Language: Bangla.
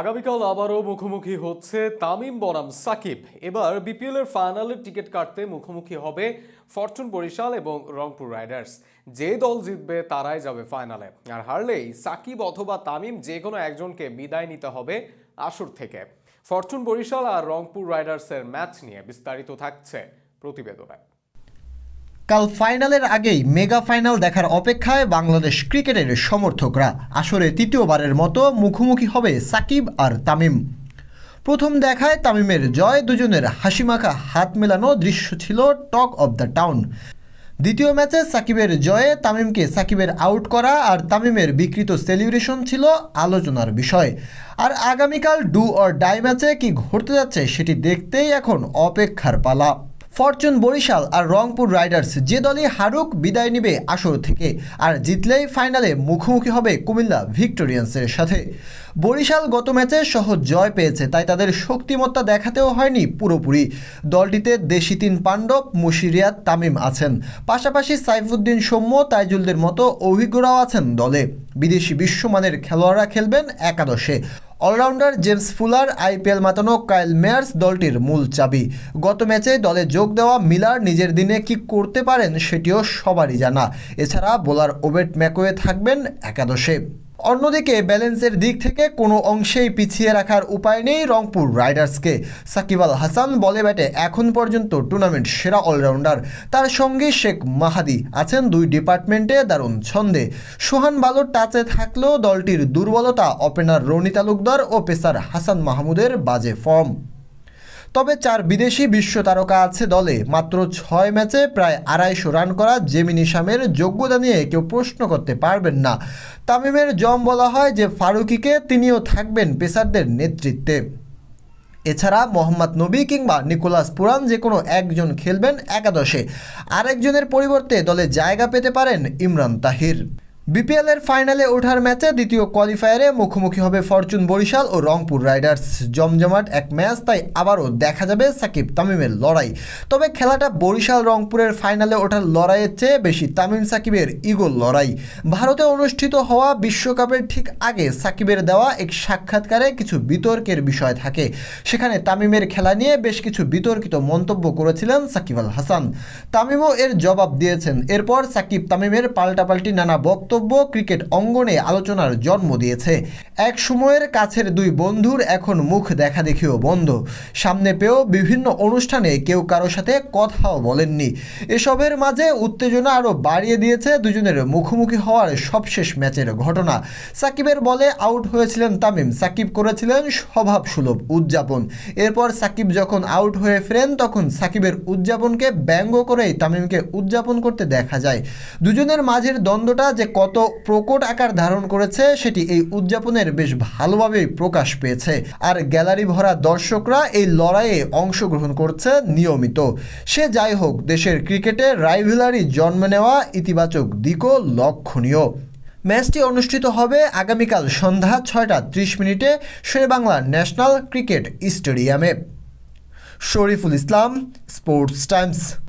আগামীকাল আবারও মুখোমুখি হচ্ছে তামিম বনাম সাকিব। এবার বিপিএল এর ফাইনালের টিকিট কাটতে মুখোমুখি হবে ফরচুন বরিশাল এবং রংপুর রাইডার্স। যে দল জিতবে তারাই যাবে ফাইনালে। আর হারলেই সাকিব অথবা তামিম যে কোনো একজনকে বিদায় নিতে হবে আসর থেকে। ফরচুন বরিশাল আর রংপুর রাইডার্সের ম্যাচ নিয়ে বিস্তারিত থাকছে প্রতিবেদনে। কাল ফাইনালের আগেই মেগা ফাইনাল দেখার অপেক্ষায় বাংলাদেশ ক্রিকেটের সমর্থকরা। আসরে তৃতীয়বারের মতো মুখোমুখি হবে সাকিব আর তামিম। প্রথম দেখায় তামিমের জয়, দুজনের হাসিমাখা হাত মেলানো দৃশ্য ছিল টক অব দ্য টাউন। দ্বিতীয় ম্যাচে সাকিবের জয়ে তামিমকে সাকিবের আউট করা আর তামিমের বিকৃত সেলিব্রেশন ছিল আলোচনার বিষয়। আর আগামীকাল ডু অর ডাই ম্যাচে কি ঘটতে যাচ্ছে সেটি দেখতেই এখন অপেক্ষার পালা। ফরচুন বরিশাল আর রংপুর রাইডার্স যে দলই হারুক বিদায় নিবে আসর থেকে আর জিতলেই ফাইনালে মুখোমুখি হবে কুমিল্লা ভিক্টোরিয়ান্সের সাথে। বরিশাল গত ম্যাচে সহজ জয় পেয়েছে, তাই তাদের শক্তিমত্তা দেখাতেও হয়নি পুরোপুরি। দলটিতে দেশি তিন পাণ্ডব মুশিরিয়াত তামিম আছেন। পাশাপাশি সাইফুদ্দিন সৌম্য, তাইজুলদের মতো অভিজ্ঞরাও আছেন দলে। বিদেশি বিশ্বমানের খেলোয়াড়রা খেলবেন একাদশে। অলরাউন্ডার জেমস ফুলার, আইপিএল মাতানো কাইল মেয়ার্স দলটির মূল চাবি। গত ম্যাচে দলে যোগ দেওয়া মিলার নিজের দিনে কি করতে পারেন সেটিও সবারই জানা। এছাড়া বোলার ওবেট ম্যাকোয়ে থাকবেন একাদশে। অন্যদিকে, ব্যালেন্সের দিক থেকে কোনো অংশেই পিছিয়ে রাখার উপায় নেই রংপুর রাইডার্সকে। সাকিব আল হাসান বলে ব্যাটে এখন পর্যন্ত টুর্নামেন্ট সেরা অলরাউন্ডার। তার সঙ্গে শেখ মাহাদি আছেন দুই ডিপার্টমেন্টে, দারুণ ছন্দে। সোহান ভালো টাচে থাকলেও দলটির দুর্বলতা, ওপেনার রনি তালুকদার ও পেসার হাসান মাহমুদের বাজে ফর্ম। তবে চার বিদেশি বিশ্ব তারকা আছে দলে। মাত্র ছয় ম্যাচে প্রায় আড়াইশো রান করা জেমিনি শামের যোগ্যতা নিয়ে কেউ প্রশ্ন করতে পারবেন না। তামিমের জম বলা হয় যে, ফারুকিকে তিনিও থাকবেন পেসারদের নেতৃত্বে। এছাড়া মোহাম্মদ নবী কিংবা নিকোলাস পুরান যে কোনো একজন খেলবেন একাদশে। আরেকজনের পরিবর্তে দলে জায়গা পেতে পারেন ইমরান তাহির। বিপিএল এর ফাইনালে ওঠার ম্যাচে দ্বিতীয় কোয়ালিফায়ারে মুখোমুখি হবে ফরচুন বরিশাল ও রংপুর রাইডার্স। জমজমাট এক ম্যাচ, তাই আবারও দেখা যাবে সাকিব তামিমের লড়াই। তবে খেলাটা বরিশাল রংপুরের ফাইনালে ওঠার লড়াইয়ের চেয়ে বেশি তামিম সাকিবের ইগোল লড়াই। ভারতে অনুষ্ঠিত হওয়া বিশ্বকাপের ঠিক আগে সাকিবের দেওয়া এক সাক্ষাৎকারে কিছু বিতর্কের বিষয় থাকে। সেখানে তামিমের খেলা নিয়ে বেশ কিছু বিতর্কিত মন্তব্য করেছিলেন সাকিব আল হাসান। তামিমও এর জবাব দিয়েছেন। এরপর সাকিব তামিমের পাল্টাপাল্টি নানা বক্তব্য ক্রিকেট অঙ্গনে আলোচনার জন্ম দিয়েছে। এক সময়ের কাছের দুই বন্ধুর এখন মুখ দেখা দেখিও বন্ধ। সামনে পেয়েও বিভিন্ন অনুষ্ঠানে কেউ কারও সাথে কথাও বলেননি। এসবের মাঝে উত্তেজনা আরও বাড়িয়ে দিয়েছে দুজনের মুখোমুখি হওয়ার সবশেষ ম্যাচের ঘটনা। সাকিবের বলে আউট হয়েছিলেন তামিম। সাকিব করেছিলেন স্বভাব সুলভ উদযাপন। এরপর সাকিব যখন আউট হয়ে ফেরেন, তখন সাকিবের উদযাপনকে ব্যঙ্গ করেই তামিমকে উদযাপন করতে দেখা যায়। দুজনের মাঝের দ্বন্দ্বটা যে কত প্রকট আকার ধারণ করেছে সেটি এই উদযাপনের বেশ ভালোভাবেই প্রকাশ পেয়েছে। আর গ্যালারি ভরা দর্শকরা এই লড়াইয়ে অংশগ্রহণ করছে নিয়মিত। সে যাই হোক, দেশের ক্রিকেটে রাইভেলারি জন্ম নেওয়া ইতিবাচক দিকও লক্ষণীয়। ম্যাচটি অনুষ্ঠিত হবে আগামীকাল সন্ধ্যা ছয়টা ত্রিশ মিনিটে শেরেবাংলা ন্যাশনাল ক্রিকেট স্টেডিয়ামে। Shariful Islam, Sports Times.